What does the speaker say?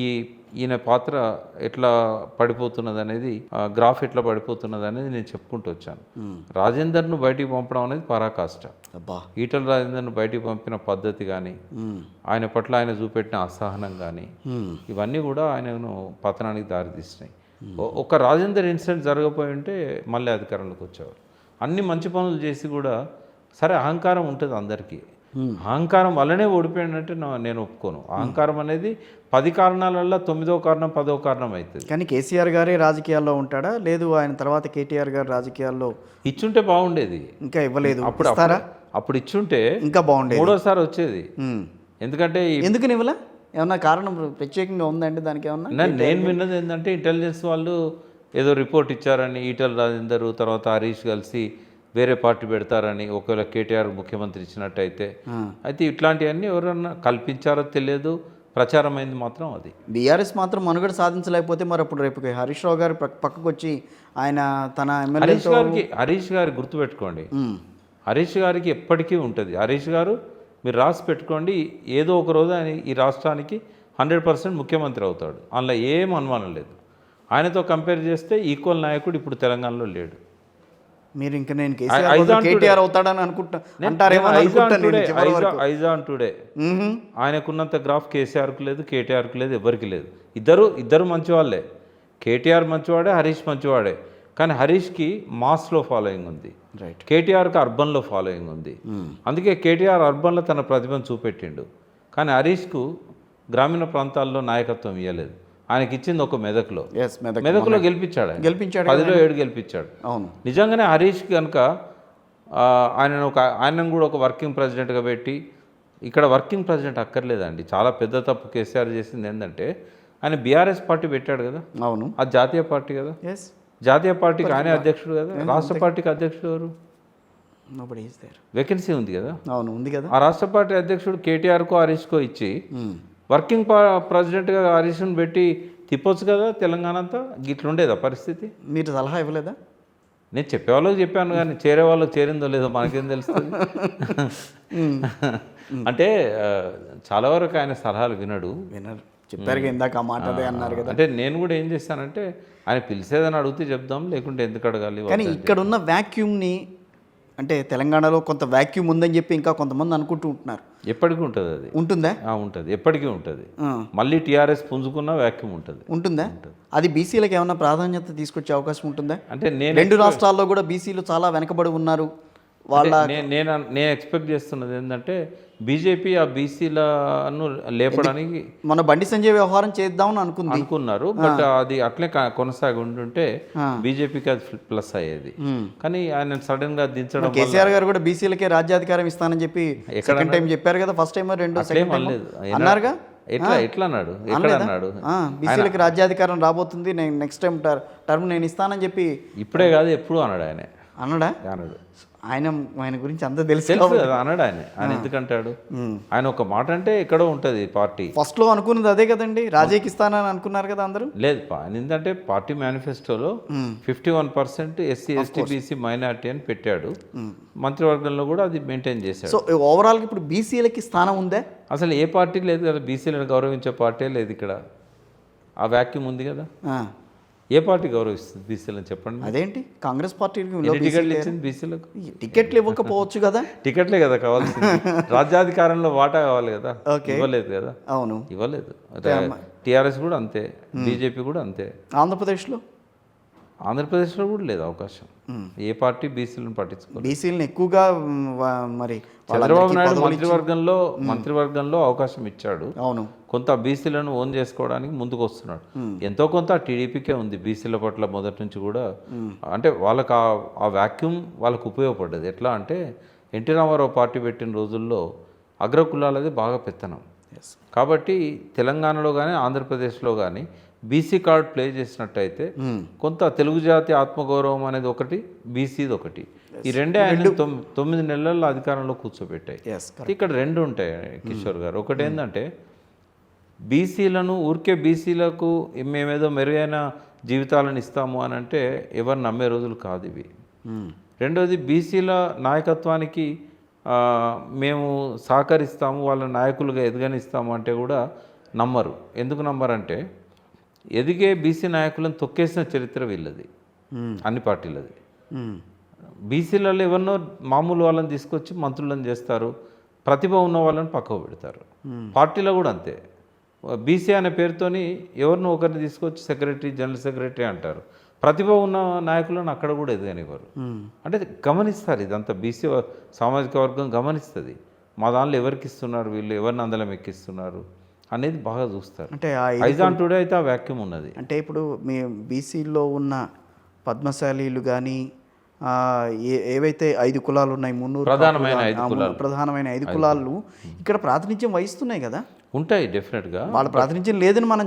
ఈ ఈయన పాత్ర ఎట్లా పడిపోతున్నది అనేది గ్రాఫ్ ఎట్లా పడిపోతున్నది అనేది నేను చెప్పుకుంటూ వచ్చాను. రాజేందర్ను బయటికి పంపడం అనేది పరాకాష్ట. ఈటల రాజేందర్ను బయటికి పంపిన పద్ధతి కానీ. ఆయన పట్ల ఆయన చూపెట్టిన అసహనం కానీ. ఇవన్నీ కూడా ఆయనను పతనానికి దారితీసినాయి. ఒక రాజేందర్ ఇన్సిడెంట్ జరగపోయి ఉంటే మళ్ళీ అధికారంలోకి వచ్చేవారు. అన్ని మంచి పనులు చేసి కూడా సరే అహంకారం ఉంటుంది అందరికీ. అహంకారం వల్లనే ఓడిపోయినట్టే నా- నేను ఒప్పుకోను. అహంకారం అనేది పది కారణాలల్లో తొమ్మిదో కారణం పదో కారణం అవుతుంది కానీ కేసీఆర్ గారే రాజకీయాల్లో ఉంటాడా? లేదు ఆయన తర్వాత కేటీఆర్ గారు రాజకీయాల్లో ఇచ్చుంటే బాగుండేది. ఇంకా ఇవ్వలేదు. అప్పుడు అప్పుడు ఇచ్చుంటే ఇంకా బాగుండేది. మూడోసారి వచ్చేది. ఎందుకంటే ఎందుకు ఇవ్వలే? ఏమన్నా కారణం ప్రత్యేకంగా ఉందండి దానికి ఏమన్నా? నేను విన్నది ఏంటంటే ఇంటెలిజెన్స్ వాళ్ళు ఏదో రిపోర్ట్ ఇచ్చారని ఈటల రాజేందర్ తర్వాత హరీష్ కలిసి వేరే పార్టీ పెడతారని ఒకవేళ కేటీఆర్ ముఖ్యమంత్రి ఇచ్చినట్టయితే. అయితే ఇట్లాంటివన్నీ ఎవరన్నా కల్పించారో తెలియదు. ప్రచారం అయింది మాత్రం అది. బీఆర్ఎస్ మాత్రం మనుగడ సాధించలేకపోతే మరి అప్పుడు రేపు హరీష్ రావు గారు పక్క- పక్కకు వచ్చి ఆయన తన ఎమ్మెల్యే హరీష్ గారికి హరీష్ గారి గుర్తుపెట్టుకోండి హరీష్ గారికి ఎప్పటికీ ఉంటుంది. హరీష్ గారు మీరు రాసి పెట్టుకోండి. ఏదో ఒక రోజు ఆయన ఈ రాష్ట్రానికి హండ్రెడ్ పర్సెంట్ ముఖ్యమంత్రి అవుతాడు. అందులో ఏం అనుమానం లేదు. ఆయనతో కంపేర్ చేస్తే ఈక్వల్ నాయకుడు ఇప్పుడు తెలంగాణలో లేడు. మీరు ఇంకా నేను కేసీఆర్ కేటీఆర్ అవుతాడని అనుకుంటా. అంటారేమో. ఐజాన్ టుడే. ఆయనకున్నంత గ్రాఫ్ కేసీఆర్కు లేదు కేటీఆర్కు లేదు ఎవరికి లేదు. ఇద్దరు ఇద్దరు మంచివాళ్ళే. కేటీఆర్ మంచివాడే హరీష్ మంచివాడే. కానీ హరీష్కి మాస్లో ఫాలోయింగ్ ఉంది. రైట్ కేటీఆర్కి అర్బన్లో ఫాలోయింగ్ ఉంది. అందుకే కేటీఆర్ అర్బన్లో తన ప్రతిభను చూపెట్టిండు. కానీ హరీష్కు గ్రామీణ ప్రాంతాల్లో నాయకత్వం ఇవ్వలేదు ఆయనకి ఇచ్చింది ఒక మెదక్లో. మెదక్లో గెలిపించాడు. గెలిపించాడు పదిలో ఏడు గెలిపించాడు. అవును. నిజంగానే హరీష్ కనుక ఆయన ఒక ఆయనను కూడా ఒక వర్కింగ్ ప్రెసిడెంట్గా పెట్టి ఇక్కడ వర్కింగ్ ప్రెసిడెంట్ అక్కర్లేదండి. చాలా పెద్ద తప్పు కేసీఆర్ చేసింది ఏంటంటే ఆయన బీఆర్ఎస్ పార్టీ పెట్టాడు కదా. అవును. అది జాతీయ పార్టీ కదా. ఎస్ జాతీయ పార్టీకి ఆయనే అధ్యక్షుడు కదా. రాష్ట్ర పార్టీకి అధ్యక్షుడు ఎవరు? వేకెన్సీ ఉంది కదా. అవును ఉంది కదా. ఆ రాష్ట్ర పార్టీ అధ్యక్షుడు కేటీఆర్కో హరీష్కో ఇచ్చి మ్మ్. వర్కింగ్ ప్రెసిడెంట్గా హరీష్ను పెట్టి తిప్పొచ్చు కదా తెలంగాణ అంతా గిట్లుండేదా పరిస్థితి? మీరు సలహా ఇవ్వలేదా? నేను చెప్పే వాళ్ళకి చెప్పాను కానీ చేరే వాళ్ళకి చేరిందో లేదో మనకేం తెలుస్తుంది? అంటే చాలా వరకు ఆయన సలహాలు వినడు. వినరు. చెప్పారు ఇందాక ఆ మాట అదే అన్నారు కదా. అంటే నేను కూడా ఏం చేస్తానంటే ఆయన పిలిచేదని అడిగితే చెప్దాం లేకుంటే ఎందుకు అడగాలి కానీ ఇక్కడ ఉన్న వాక్యూమ్ని అంటే తెలంగాణలో కొంత వాక్యూమ్ ఉందని చెప్పి ఇంకా కొంతమంది అనుకుంటూ ఉంటున్నారు. ఎప్పటికీ ఉంటుంది అది. ఉంటుందా? ఉంటుంది. ఎప్పటికీ ఉంటుంది. మళ్ళీ టీఆర్ఎస్ పుంజుకున్న వ్యాక్యూమ్ ఉంటుంది. ఉంటుందా? అది బీసీలకు ఏమైనా ప్రాధాన్యత తీసుకొచ్చే అవకాశం ఉంటుందా? అంటే నేను రెండు రాష్ట్రాల్లో కూడా బీసీలు చాలా వెనకబడి ఉన్నారు. వాళ్ళ నేను నేను ఎక్స్పెక్ట్ చేస్తున్నది ఏంటంటే బీజేపీ ఆ బీసీలను లేపడానికి మన బండి సంజయ్ వ్యవహారం చేద్దామని అనుకుంది. అనుకున్నారు. బట్ అది అట్లే కొనసాగి ఉంటుంటే. బీజేపీకి అది ప్లస్ అయ్యేది. కానీ ఆయన సడన్గా దించడం కేసీఆర్ గారు కూడా బీసీలకే రాజ్యాధికారం ఇస్తానని చెప్పి సెకండ్ టైం చెప్పారు కదా ఫస్ట్ టైం రెండు సెకండ్ టైం అన్నారుగా? ఎట్లా ఎట్లా అన్నాడు? ఎక్కడ అన్నాడు? బీసీలకి రాజ్యాధికారం రాబోతుంది నేను నెక్స్ట్ టైం టర్మ్ నేను ఇస్తానని చెప్పి ఇప్పుడే కాదు ఎప్పుడు అన్నాడు ఆయన. అన్నాడా అన్నాడు ఆయన ఆయన గురించి అంతా తెలుసు అన్నాడు ఆయన. ఆయన ఎందుకంటాడు? ఆయన ఒక మాట అంటే ఎక్కడో ఉంటుంది పార్టీ. ఫస్ట్లో అనుకున్నది అదే కదండి. రాజేకి ఇస్తానని అనుకున్నారు కదా అందరూ? లేదు ఆయన ఏంటంటే పార్టీ మేనిఫెస్టోలో fifty one percent SC ST BC minority అని పెట్టాడు. మంత్రివర్గంలో కూడా అది మెయింటైన్ చేశాడు. సో ఓవరాల్గా ఇప్పుడు బీసీలకి స్థానం ఉందా? అసలు ఏ పార్టీ లేదు కదా బీసీలను గౌరవించే పార్టీ లేదు ఇక్కడ. ఆ వ్యాక్యూమ్ ఉంది కదా. ఏ పార్టీ గౌరవిస్తుంది బీసీలను చెప్పండి? అదేంటి? కాంగ్రెస్ పార్టీకి ఎన్ని టికెట్లు ఇచ్చింది బీసీలకు? టికెట్లు ఇవ్వకపోవచ్చు కదా. టికెట్లే కదా కావాల్సింది. రాజ్యాధికారంలో వాటా కావాలి కదా. ఇవ్వలేదు కదా. అవును. ఇవ్వలేదు. టీఆర్ఎస్ కూడా అంతే. బీజేపీ కూడా అంతే. ఆంధ్రప్రదేశ్లో? ఆంధ్రప్రదేశ్లో కూడా లేదు అవకాశం. ఏ పార్టీ బీసీలను పట్టించుకోలేదు. బీసీలను ఎక్కువగా మరి చంద్రబాబు నాయుడు మంత్రివర్గంలో మంత్రివర్గంలో అవకాశం ఇచ్చాడు. అవును. కొంత బీసీలను ఓన్ చేసుకోవడానికి ముందుకు వస్తున్నాడు. ఎంతో కొంత టీడీపీకే ఉంది బీసీల పట్ల మొదటి నుంచి కూడా. అంటే వాళ్ళకి ఆ- వాక్యూమ్ వాళ్ళకు ఉపయోగపడ్డది. ఎట్లా అంటే ఎన్టీ రామారావు పార్టీ పెట్టిన రోజుల్లో అగ్రకులాలది బాగా పెత్తనం. కాబట్టి తెలంగాణలో కానీ ఆంధ్రప్రదేశ్లో కానీ బీసీ కార్డ్ ప్లే చేసినట్టయితే కొంత తెలుగు జాతి ఆత్మగౌరవం అనేది ఒకటి బీసీది ఒకటి. ఈ రెండే ఆయన తొమ్- తొమ్మిది నెలల్లో అధికారంలో కూర్చోబెట్టాయి. ఇక్కడ రెండు ఉంటాయి కిషోర్ గారు. ఒకటి ఏంటంటే బీసీలను ఊరికే బీసీలకు మేమేదో మెరుగైన జీవితాలను ఇస్తాము అని అంటే ఎవరు నమ్మే రోజులు కాదు ఇవి. రెండోది బీసీల నాయకత్వానికి మేము సహకరిస్తాము వాళ్ళ నాయకులుగా ఎదగనిస్తాము అంటే కూడా నమ్మరు. ఎందుకు నమ్మరంటే ఎదిగే బీసీ నాయకులను తొక్కేసిన చరిత్ర వీళ్ళది. అన్ని పార్టీలది. బీసీలలో ఎవరినో మామూలు వాళ్ళని తీసుకొచ్చి మంత్రులను చేస్తారు ప్రతిభ ఉన్న వాళ్ళని పక్కకు పెడతారు. పార్టీలో కూడా అంతే. బీసీ అనే పేరుతోని ఎవరినో ఒకరిని తీసుకొచ్చి సెక్రటరీ జనరల్ సెక్రటరీ అంటారు. ప్రతిభ ఉన్న నాయకులను అక్కడ కూడా ఎదగనివ్వరు. అంటే గమనిస్తారు ఇదంతా బీసీ సామాజిక వర్గం గమనిస్తుంది. మా దానిలో ఎవరికి ఇస్తున్నారు వీళ్ళు? ఎవరిని అందలం ఎక్కిస్తున్నారు అనేది బాగా చూస్తారు. అంటే ఆ ఐజాన్ టుడే అయితే ఆ వాక్యూమ్ ఉన్నది. అంటే ఇప్పుడు మీ బీసీలో ఉన్న పద్మశాలీలు కానీ ఏవైతే ఐదు కులాలు ఉన్నాయి మున్నూరు ప్రధానమైన ఐదు ప్రధానమైన ఐదు కులాలు ఇక్కడ ప్రాతినిధ్యం వహిస్తున్నాయి కదా? ఉంటాయి డెఫినెట్గా వాళ్ళ ప్రాతినిధ్యం లేదని మనం